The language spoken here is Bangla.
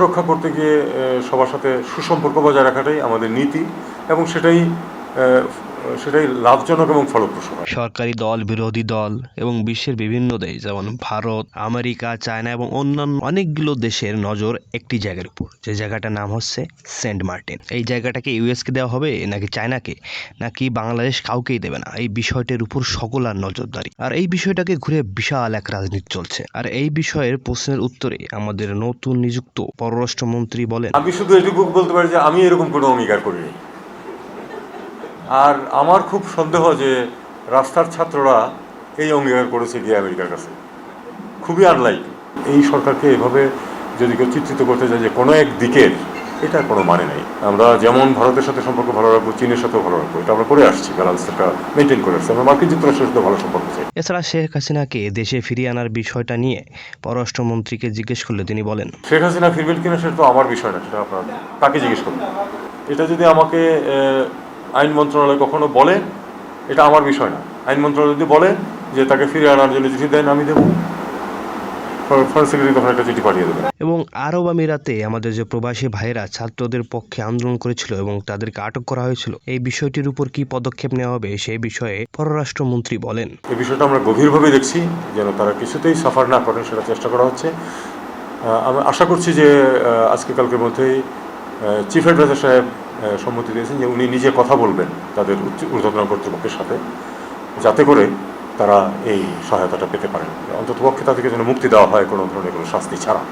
রক্ষা করতে গিয়ে সবার সাথে সুসম্পর্ক বজায় রাখাটাই আমাদের নীতি এবং সেটাই সেটাই লাভজনক এবং ফলপ্রসূ হয়। সরকারি দল বিরোধী দল এবং বিশ্বের বিভিন্ন দেশ যেমন ভারত আমেরিকা চায়না এবং অন্যান্য অনেকগুলো দেশের নজর একটি জায়গার উপর। যে জায়গাটার নাম হচ্ছে সেন্ট মার্টিন। এই জায়গাটাকে ইউএসকে দেওয়া হবে নাকি চায়নাকে? নাকি বাংলাদেশ কাউকেই দেবে না? এই বিষয়টির উপর সকল আর নজরদারি। আর এই বিষয়টাকে ঘুরে বিশাল এক রাজনীতি চলছে। আর এই বিষয়ের প্রশ্নের উত্তরে আমাদের নতুন নিযুক্ত পররাষ্ট্রমন্ত্রী বলেন আমি শুধু এটুকু বলতে পারি যে আমি এরকম কোনো অঙ্গীকার করিনি। আর আমার খুব সন্দেহ যে রাস্তার ছাত্ররা এই অঙ্গীকার করেছে গিয়ে আমেরিকার কাছে। খুবই আনলাইক এই সরকারকে এভাবে যদি কেউ চিত্রিত করতে চায় যে কোনো এক দিকের এটা কোনো মানে নেই। আমরা যেমন ভারতের সাথে সম্পর্ক ভালো রাখব চীনের সাথেও ভালো রাখব এটা আমরা করে আসছি। ব্যালেন্সটা মেনটেন করে আসছি। আমরা মার্কিন যুক্তরাষ্ট্রের সাথে ভালো সম্পর্ক চাই। এছাড়া শেখ হাসিনাকে দেশে ফিরিয়ে আনার বিষয়টা নিয়ে পররাষ্ট্রমন্ত্রীকে জিজ্ঞেস করলে তিনি বলেন শেখ হাসিনা ফিরবেন কিনা সেটা তো আমার বিষয় না সেটা আপনার তাকে জিজ্ঞেস করুন এটা যদি আমাকে আইন মন্ত্রণালয় কখনো বলে এটা আমার বিষয় না। আইন মন্ত্রণালয় যদি বলে যে তাকে ফিরে আনার জন্য চিঠি দেন আমি দেবো। এবং আরব আমিরাতে আমাদের যে প্রবাসী ভাইয়েরা ছাত্রদের পক্ষে আন্দোলন করেছিল এবং তাদেরকে আটক করা হয়েছিল এই বিষয়টির উপর কি পদক্ষেপ নেওয়া হবে সেই বিষয়ে পররাষ্ট্রমন্ত্রী বলেন। এই বিষয়টা আমরা গভীরভাবে দেখছি যেন তারা কিছুতেই সাফার না করেন সেটা চেষ্টা করা হচ্ছে। আহ, আমি আশা করছি যে আজকে কালকের মধ্যেই চিফ অ্যাডভাইজার সাহেব সম্মতি দিয়েছেন যে উনি নিজে কথা বলবেন তাদের ঊর্ধ্বতন কর্তৃপক্ষের সাথে, যাতে করে তারা এই সহায়তাটা পেতে পারেন। অন্ততপক্ষে তাদেরকে যেন মুক্তি দেওয়া হয় কোনো ধরনের কোনো শাস্তি ছাড়া।